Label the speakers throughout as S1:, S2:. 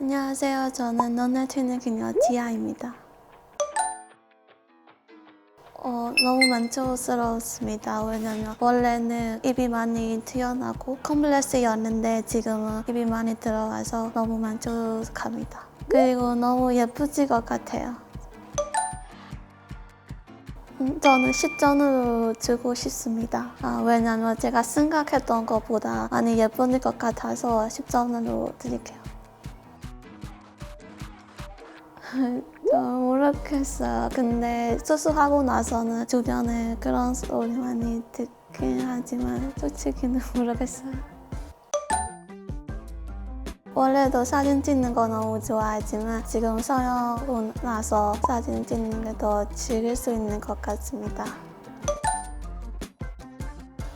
S1: 안녕하세요. 저는 너네 튀는 그녀 지아입니다. 어, 너무 만족스러웠습니다. 왜냐면 원래는 입이 많이 튀어나고 컴플렉스였는데 지금은 입이 많이 들어와서 너무 만족합니다. 그리고 너무 예쁘질 것 같아요. 음, 저는 10점으로 주고 싶습니다. 아, 왜냐면 제가 생각했던 것보다 많이 예쁜 것 같아서 10점으로 드릴게요. 저 모르겠어요. 근데 수술하고 나서는 주변에 그런 소리 많이 듣긴 하지만 솔직히는 모르겠어요. 원래도 사진 찍는 거 너무 좋아하지만 지금 성형하고 나서 사진 찍는 게 더 즐길 수 있는 것 같습니다.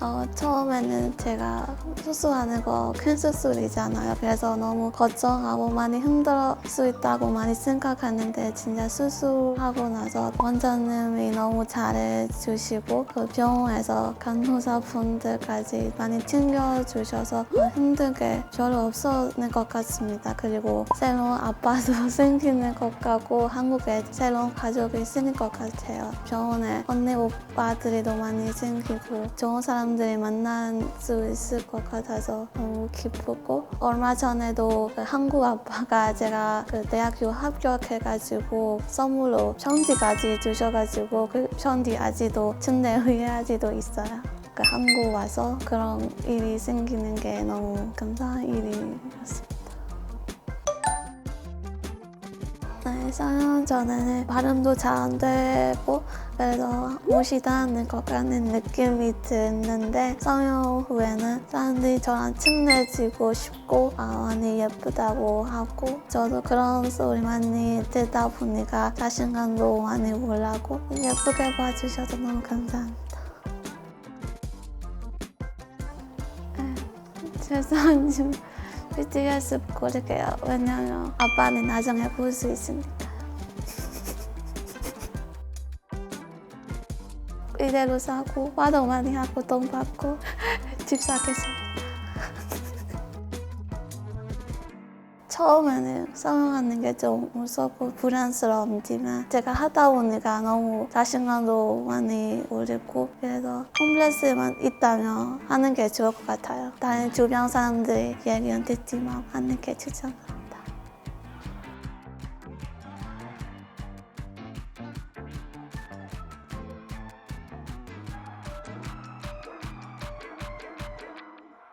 S1: 어, 처음에는 제가 수술하는 거 큰 수술이잖아요. 그래서 너무 걱정하고 많이 힘들 수 있다고 많이 생각하는데 진짜 수술하고 나서 원장님이 너무 잘해주시고 그 병원에서 간호사 분들까지 많이 챙겨주셔서 어, 힘든 게 별로 없었는 것 같습니다. 그리고 새로운 아빠도 생기는 것 같고 한국에 새로운 가족이 생길 것 같아요. 병원에 언니 오빠들이 더 많이 생기고 좋은 사람 들이 만날 수 있을 것 같아서 너무 기쁘고 얼마 전에도 그 한국 아빠가 제가 그 대학교 합격해가지고 선물로 편지까지 주셔가지고 그 편지 아직도 침대 위에 아직도 있어요. 그 한국 와서 그런 일이 생기는 게 너무 감사한 일이었습니다. 네, 성형 전에는 발음도 잘 안 되고 그래서 무시당하는 것 같은 느낌이 드는데 성형 후에는 사람들이 저랑 친해지고 싶고 아, 많이 예쁘다고 하고 저도 그런 소리 많이 듣다 보니까 자신감도 많이 올라고 예쁘게 봐주셔서 너무 감사합니다. 네, 죄송하지만 BTS 고를게요. 왜냐면 아빠는 나중에 볼 수 있으니까. 이대로 사고 화도 많이 하고 돈 받고 집 사겠습니다. 처음에는 성형하는 게 좀 무섭고 불안스러웠지만 제가 하다 보니까 너무 자신감도 많이 오르고 그래서 홈플레스만 있다면 하는 게 좋을 것 같아요. 다른 주변 사람들의 얘기는 듣지만 하는 게 추천.